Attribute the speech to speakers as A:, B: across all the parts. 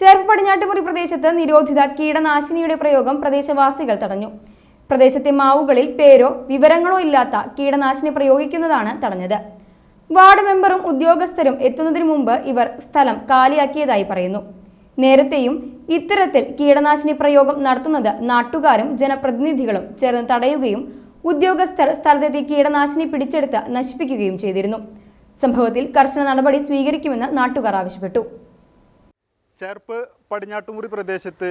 A: ചേർപ്പ് പടിഞ്ഞാട്ടുമുറി പ്രദേശത്ത് നിരോധിത കീടനാശിനിയുടെ പ്രയോഗം പ്രദേശവാസികൾ തടഞ്ഞു. പ്രദേശത്തെ മാവുകളിൽ പേരോ വിവരങ്ങളോ ഇല്ലാത്ത കീടനാശിനി പ്രയോഗിക്കുന്നതാണ് തടഞ്ഞത്. വാർഡ് മെമ്പറും ഉദ്യോഗസ്ഥരും എത്തുന്നതിന് മുമ്പ് ഇവർ സ്ഥലം കാലിയാക്കിയതായി പറയുന്നു. നേരത്തെയും ഇത്തരത്തിൽ കീടനാശിനി പ്രയോഗം നടത്തുന്നത് നാട്ടുകാരും ജനപ്രതിനിധികളും ചേർന്ന് തടയുകയും ഉദ്യോഗസ്ഥർ സ്ഥലത്തെത്തി കീടനാശിനി പിടിച്ചെടുത്ത് നശിപ്പിക്കുകയും ചെയ്തിരുന്നു. സംഭവത്തിൽ കർശന നടപടി സ്വീകരിക്കുമെന്ന് നാട്ടുകാർ ആവശ്യപ്പെട്ടു.
B: ചേർപ്പ് പടിഞ്ഞാട്ടുമുറി പ്രദേശത്ത്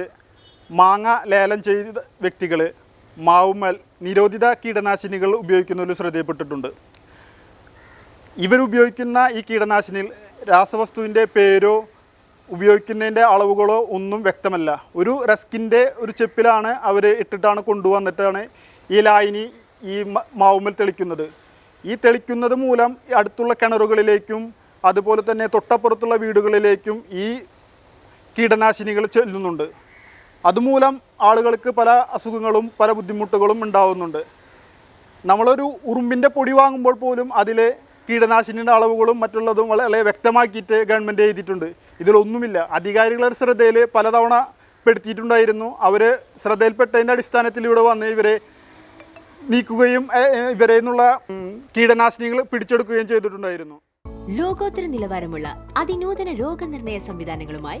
B: മാങ്ങ ലേലം ചെയ്ത വ്യക്തികൾ മാവുമൽ നിരോധിത കീടനാശിനികൾ ഉപയോഗിക്കുന്നതിൽ ശ്രദ്ധയപ്പെട്ടിട്ടുണ്ട്. ഇവരുപയോഗിക്കുന്ന ഈ കീടനാശിനിൽ രാസവസ്തുവിന്റെ പേരോ ഉപയോഗിക്കുന്നതിന്റെ അളവുകളോ ഒന്നും വ്യക്തമല്ല. ഒരു റസ്കിന്റെ ഒരു ചെപ്പിലാണ് അവർ ഇട്ടിട്ടാണ് കൊണ്ടുവന്നിട്ടാണ് ഈ ലായിനി ഈ മാവുമൽ തെളിക്കുന്നത്. ഈ തെളിക്കുന്നത് മൂലം അടുത്തുള്ള കിണറുകളിലേക്കും അതുപോലെ തന്നെ തൊട്ടപ്പുറത്തുള്ള വീടുകളിലേക്കും ഈ കീടനാശിനികൾ ചെല്ലുന്നുണ്ട്. അതുമൂലം ആളുകൾക്ക് പല അസുഖങ്ങളും പല ബുദ്ധിമുട്ടുകളും ഉണ്ടാവുന്നുണ്ട്. നമ്മളൊരു ഉറുമ്പിന്റെ പൊടി വാങ്ങുമ്പോൾ പോലും അതിലെ കീടനാശിനിയുടെ അളവുകളും മറ്റുള്ളതും വളരെ വ്യക്തമാക്കിയിട്ട് ഗവൺമെന്റ് എഴുതിയിട്ടുണ്ട്. ഇതിലൊന്നുമില്ല. അധികാരികളുടെ ശ്രദ്ധയിൽ പലതവണ പെടുത്തിയിട്ടുണ്ടായിരുന്നു. അവർ ശ്രദ്ധയിൽപ്പെട്ടതിന്റെ അടിസ്ഥാനത്തിൽ ഇവിടെ വന്ന് ഇവരെ നീക്കുകയും ഇവരെ നിന്നുള്ള കീടനാശിനികൾ പിടിച്ചെടുക്കുകയും ചെയ്തിട്ടുണ്ടായിരുന്നു.
C: ലോകോത്തര നിലവാരമുള്ള അതിനൂതന രോഗനിർണയ സംവിധാനങ്ങളുമായി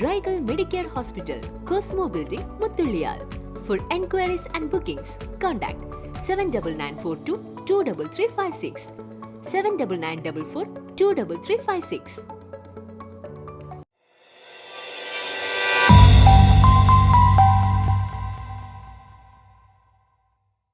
C: Raigal Medicare Hospital, Cosmo Building, Muthulliyal. For enquiries and bookings, contact 79942 23356 79944 23356.